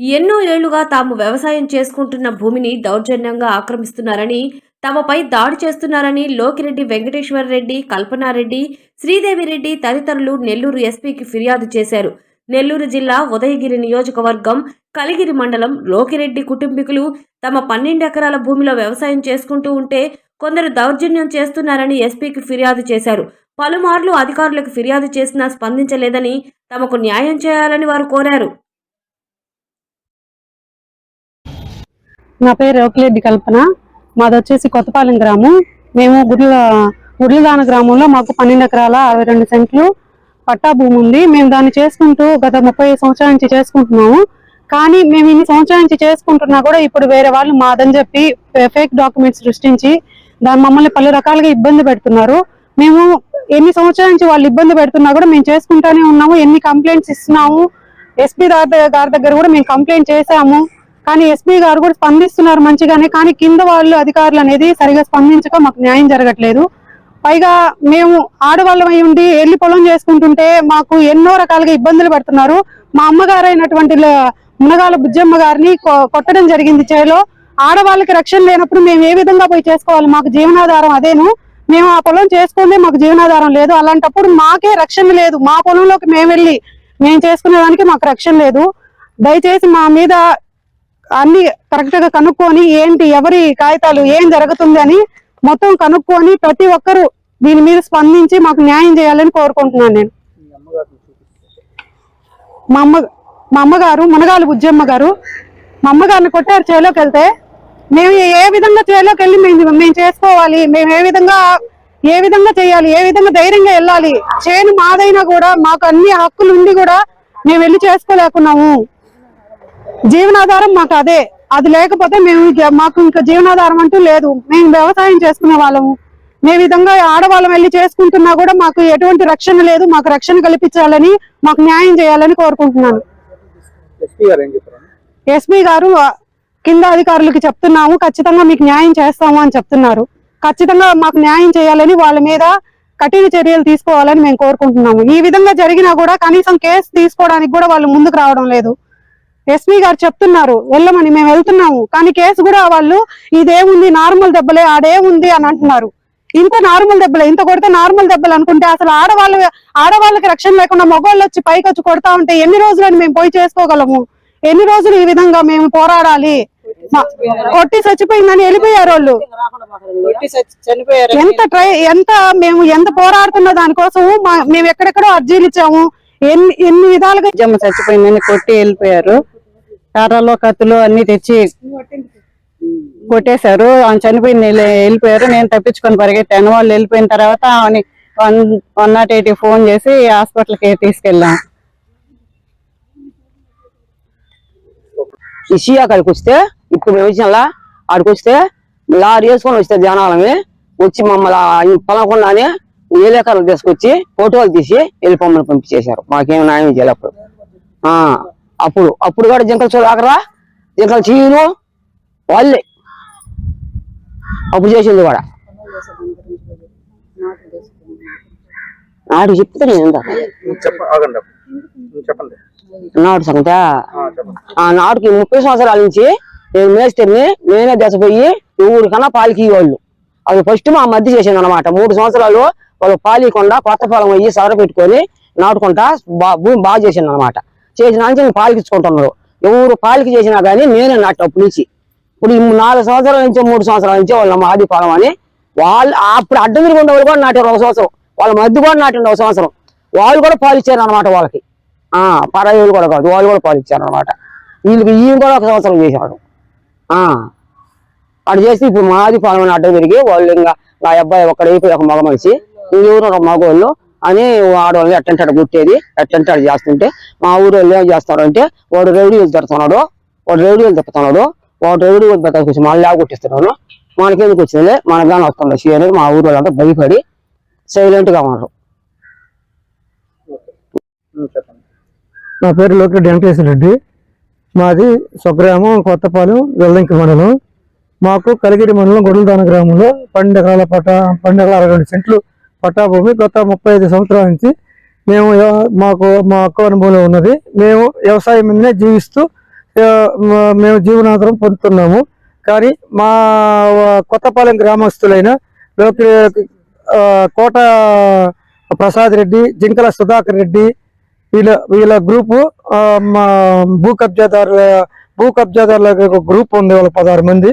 ఎన్నో ఏళ్ళుగా తాము వ్యవసాయం చేసుకుంటున్న భూమిని దౌర్జన్యంగా ఆక్రమిస్తున్నారని తమపై దాడి చేస్తున్నారని లోకిరెడ్డి వెంకటేశ్వరరెడ్డి కల్పనారెడ్డి శ్రీదేవిరెడ్డి తదితరులు నెల్లూరు ఎస్పీకి ఫిర్యాదు చేశారు. నెల్లూరు జిల్లా ఉదయగిరి నియోజకవర్గం కలిగిరి మండలం లోకిరెడ్డి కుటుంబీకులు తమ పన్నెండు ఎకరాల భూమిలో వ్యవసాయం చేసుకుంటూ ఉంటే కొందరు దౌర్జన్యం చేస్తున్నారని ఎస్పీకి ఫిర్యాదు చేశారు. పలుమార్లు అధికారులకు ఫిర్యాదు చేసినా స్పందించలేదని తమకు న్యాయం చేయాలని వారు కోరారు. నా పేరు రేవకిరెడ్డి కల్పన. మాది వచ్చేసి కొత్తపాలెం గ్రామం. మేము గుడ్ల గుడ్లదాన గ్రామంలో మాకు పన్నెండు ఎకరాల అరవై రెండు సెంట్లు పట్టా భూమి ఉంది. మేము దాన్ని చేసుకుంటూ గత ముప్పై సంవత్సరాల నుంచి చేసుకుంటున్నాము. కానీ మేము ఇన్ని సంవత్సరాల నుంచి చేసుకుంటున్నా కూడా ఇప్పుడు వేరే వాళ్ళు మాదని చెప్పి ఫేక్ డాక్యుమెంట్స్ సృష్టించి దాని మమ్మల్ని పలు రకాలుగా ఇబ్బంది పెడుతున్నారు. మేము ఎన్ని సంవత్సరాల నుంచి వాళ్ళు ఇబ్బంది పెడుతున్నా కూడా మేము చేసుకుంటానే ఉన్నాము. ఎన్ని కంప్లైంట్స్ ఇస్తున్నాము. ఎస్పీ గారి దగ్గర కూడా మేము కంప్లైంట్ చేసాము కానీ ఎస్పీ గారు కూడా స్పందిస్తున్నారు మంచిగానే కానీ కింద వాళ్ళు అధికారులు అనేది సరిగా స్పందించక మాకు న్యాయం జరగట్లేదు. పైగా మేము ఆడవాళ్ళం ఉండి ఎల్లి పొలం చేసుకుంటుంటే మాకు ఎన్నో రకాలుగా ఇబ్బందులు పెడుతున్నారు. మా అమ్మగారు అయినటువంటి మునగాల బుజ్జమ్మ గారిని కొ- కొట్టడం జరిగింది చేలో. ఆడవాళ్ళకి రక్షణ లేనప్పుడు మేము ఏ విధంగా పోయి చేసుకోవాలి? మాకు జీవనాధారం అదేను. మేము ఆ పొలం చేసుకుంటే మాకు జీవనాధారం లేదు. అలాంటప్పుడు మాకే రక్షణ లేదు. మా పొలంలోకి మేము వెళ్ళి మేము చేసుకునేదానికి మాకు రక్షణ లేదు. దయచేసి మా మీద అన్ని కరెక్ట్గా కనుక్కొని ఏంటి ఎవరి కాగితాలు ఏం జరుగుతుంది అని మొత్తం కనుక్కొని ప్రతి ఒక్కరూ దీని మీద స్పందించి మాకు న్యాయం చేయాలని కోరుకుంటున్నాను నేను. మా అమ్మ మా అమ్మగారు మునగాలి బుజ్జమ్మ గారు మా అమ్మగారిని కొట్టారు చేలోకి వెళ్తే. మేము ఏ విధంగా చేలోకి వెళ్ళి మేము మేము చేసుకోవాలి మేము ఏ విధంగా ఏ విధంగా చేయాలి ఏ విధంగా ధైర్యంగా వెళ్ళాలి చేను మాదైనా కూడా మాకు అన్ని హక్కులు ఉండి కూడా మేము వెళ్ళి చేసుకోలేకున్నాము. జీవనాధారం మాకు అదే. అది లేకపోతే మేము మాకు ఇంకా జీవనాధారం అంటూ లేదు. మేము వ్యవసాయం చేసుకునే వాళ్ళము. ఈ విధంగా ఆడవాళ్ళం వెళ్ళి చేసుకుంటున్నా కూడా మాకు ఎటువంటి రక్షణ లేదు. మాకు రక్షణ కల్పించాలని మాకు న్యాయం చేయాలని కోరుకుంటున్నాను. ఎస్పీ గారు కింద అధికారులకి చెప్తున్నాము. ఖచ్చితంగా మీకు న్యాయం చేస్తాము అని చెప్తున్నారు. ఖచ్చితంగా మాకు న్యాయం చేయాలని వాళ్ళ మీద కఠిన చర్యలు తీసుకోవాలని మేము కోరుకుంటున్నాము. ఈ విధంగా జరిగినా కూడా కనీసం కేసు తీసుకోవడానికి కూడా వాళ్ళు ముందుకు రావడం లేదు. ఎస్పీ గారు చెప్తున్నారు వెళ్ళమని మేము వెళ్తున్నాము. కానీ కేసు కూడా వాళ్ళు ఇదేముంది నార్మల్ దెబ్బలే ఆడేముంది అని అంటున్నారు. ఇంత నార్మల్ దెబ్బలే ఇంత కొడితే నార్మల్ దెబ్బలు అనుకుంటే అసలు ఆడవాళ్ళు ఆడవాళ్ళకి రక్షణ లేకుండా మగవాళ్ళు వచ్చి పైకి వచ్చి కొడతా ఉంటే ఎన్ని రోజులని మేము పోయి చేసుకోగలము? ఎన్ని రోజులు ఈ విధంగా మేము పోరాడాలి? కొట్టి చచ్చిపోయిందని వెళ్ళిపోయారు వాళ్ళు. ఎంత ట్రై ఎంత మేము ఎంత పోరాడుతున్న దానికోసం మేము ఎక్కడెక్కడో అర్జీలు ఇచ్చాము. ఎన్ని ఎన్ని విధాలుగా జమ్మ చచ్చిపోయిందని కొట్టి వెళ్ళిపోయారు. కర్రలు కత్తులు అన్ని తెచ్చి కొట్టేశారు. ఆమె చనిపోయింది వెళ్ళిపోయారు. నేను తప్పించుకొని పరిగెత్తాను. వాళ్ళు వెళ్ళిపోయిన తర్వాత ఆమెని one one nought eight phone చేసి హాస్పిటల్కి తీసుకెళ్ళాం. ఈ అక్కడికి వస్తే ఇప్పుడు మేము అక్కడికి ఆడికి వస్తే లారీ వేసుకొని వస్తే జనాలమే వచ్చి మమ్మల్ని ఏలేకర్లు తీసుకొచ్చి ఫోటోలు తీసి వెళ్ళిపోమని పంపించేశారు. మాకేం న్యాయం చేయాలి అప్పుడు. అప్పుడు అప్పుడు కూడా జింకలు చూడకరా జింకలు చీను? వాళ్ళే. అప్పుడు చేసింది కూడా. నాడు చెప్తే నేను. చెప్పండి. నాడు సంగతా? నాటికి ముప్పై సంవత్సరాల నుంచి నేను మేస్త్రిని నేనే దశపోయి ఊరికన్నా పాలకి వాళ్ళు అది ఫస్ట్ మా మధ్య చేసింది అనమాట మూడు సంవత్సరాలు వాళ్ళు పాలికుండా కొత్త పొలం అయ్యి సవర పెట్టుకొని నాటుకుంటా బా- భూమి బాగా చేసింది అనమాట చేసిన నుంచి నేను పాలికించుకుంటున్నారు. ఎవరు పాలికి చేసినా కానీ నేనే నాటు అప్పటి నుంచి. ఇప్పుడు ఈ నాలుగు సంవత్సరాల నుంచి మూడు సంవత్సరాల నుంచి వాళ్ళ మాది పొలం అని వాళ్ళు అప్పుడు అడ్డం తిరిగి ఉండే వాళ్ళు కూడా నాటారు ఒక సంవత్సరం. వాళ్ళ మధ్య కూడా నాటిండు ఒక సంవత్సరం. వాళ్ళు కూడా పాలిచ్చారు అనమాట వాళ్ళకి. ఆ కూడా కాదు వాళ్ళు కూడా పాలిచ్చారు అనమాట వీళ్ళకి ఈయన కూడా ఒక సంవత్సరం చేశాడు. ఆ అటు చేసి ఇప్పుడు మాది పొలం అని అడ్డం తిరిగి వాళ్ళు ఇంకా నా అబ్బాయి ఒక్కడైపోయి ఒక మగ మనిషి. ఇంకెవరు ఒక మగవాళ్ళు అని ఆడవాళ్ళని ఎట్టంటాడు గుట్టేది ఎట్టంటాడు చేస్తుంటే మా ఊరు వాళ్ళు ఏం చేస్తాడంటే వాడు రేడియోలు తిడుతున్నాడు వాడు రేడియోలు తిప్పుతున్నాడు వాడు రేడియోలు పెట్టాల్సి మళ్ళీ కొట్టిస్తున్నాడు మనకెందుకు వచ్చింది మన గాని వస్తుంది సీ అనేది మా ఊరు వాళ్ళంతా భయపడి సైలెంట్గా ఉన్నారు. నా పేరు లోకిరెడ్డి వెంకటేశ్వర రెడ్డి. మాది స్వగ్రామం కొత్తపాలెం వెల్లంకి మండలం. మాకు కలిగిరి మండలం గొడలదాన గ్రామంలో పన్నెండు ఎకరాల పట్ట పన్నెండు ఎకరాల అరవై రెండు సెంట్లు పట్టాభూమి గత ముప్పై ఐదు సంవత్సరాల నుంచి మేము మాకు మా అక్క అనుభవంలో ఉన్నది. మేము వ్యవసాయం మీదనే జీవిస్తూ మేము జీవనాధారం పొందుతున్నాము. కానీ మా కొత్తపాలెం గ్రామస్తులైన లోకి కోట ప్రసాద్ రెడ్డి జింకల సుధాకర్ రెడ్డి వీళ్ళ వీళ్ళ గ్రూపు మా భూ కబ్జాదారుల భూ కబ్జాదారుల ఒక గ్రూప్ ఉంది వాళ్ళ పదహారు మంది.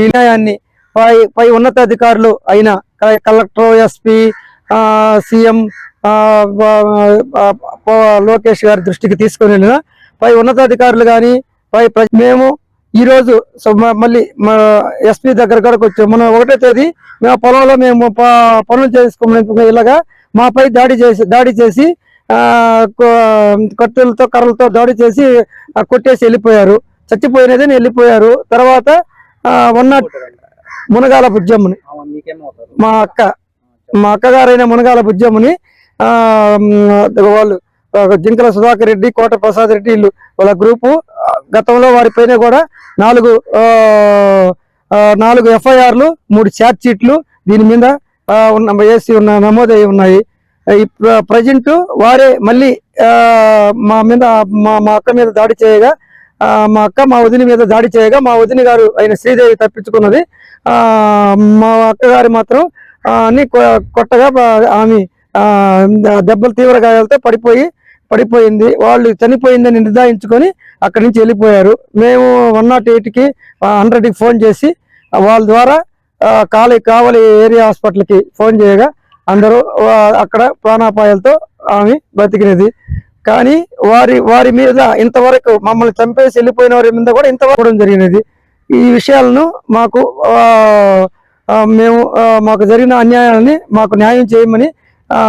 ఈ న్యాయాన్ని పై పై ఉన్నతాధికారులు అయిన కలెక్టర్ ఎస్పీ సీఎం లోకేష్ గారి దృష్టికి తీసుకొని వెళ్ళిన పై ఉన్నతాధికారులు కానీ పై మేము ఈ రోజు సో మ- మళ్ళీ మా ఎస్పీ దగ్గర కూడా వచ్చాం మన ఒకటో తేదీ మేము పొలంలో మేము పనులు చేసుకునే ఇలాగా మాపై దాడి చేసి దాడి చేసి కట్టెలతో కర్రలతో దాడి చేసి కొట్టేసి వెళ్ళిపోయారు. చచ్చిపోయినదని వెళ్ళిపోయారు. తర్వాత ఉన్న మునగాల బుజ్జమ్మని మా అక్క. మా అక్కగారైన మునగాల బుజ్జమ్మని వాళ్ళు జింకల సుధాకర్ రెడ్డి కోట ప్రసాద్ రెడ్డి వీళ్ళు వాళ్ళ గ్రూపు గతంలో వారిపైన కూడా నాలుగు నాలుగు ఎఫ్ఐఆర్లు మూడు ఛార్జ్ షీట్లు దీని మీద ఉన్న వేసి ఉన్న నమోదై ఉన్నాయి. ప్రజెంట్ వారే మళ్ళీ మా మీద మా మా అక్క మీద దాడి చేయగా మా అక్క మా వదిని మీద దాడి చేయగా మా వదిన గారు ఆయన శ్రీదేవి తప్పించుకున్నది. మా అక్కగారు మాత్రం అని కొ- కొట్టగా ఆమె దెబ్బలు తీవ్ర గాయాలతో పడిపోయి పడిపోయింది. వాళ్ళు చనిపోయిందని నిర్ధారించుకొని అక్కడి నుంచి వెళ్ళిపోయారు. మేము వన్ నాట్ ఎయిట్కి హండ్రెడ్కి ఫోన్ చేసి వాళ్ళ ద్వారా ఖాళీ కాలి కావలి ఏరియా హాస్పిటల్కి ఫోన్ చేయగా అందరూ అక్కడ ప్రాణాపాయాలతో ఆమె బతికినది. కానీ వారి వారి మీద ఇంతవరకు మమ్మల్ని చంపేసి వెళ్ళిపోయిన వారి మీద కూడా ఇంతవరకు జరిగినది. ఈ విషయాలను మాకు మేము ఆ, మాకు జరిగిన అన్యాయాన్ని మాకు న్యాయం చేయమని ఆ,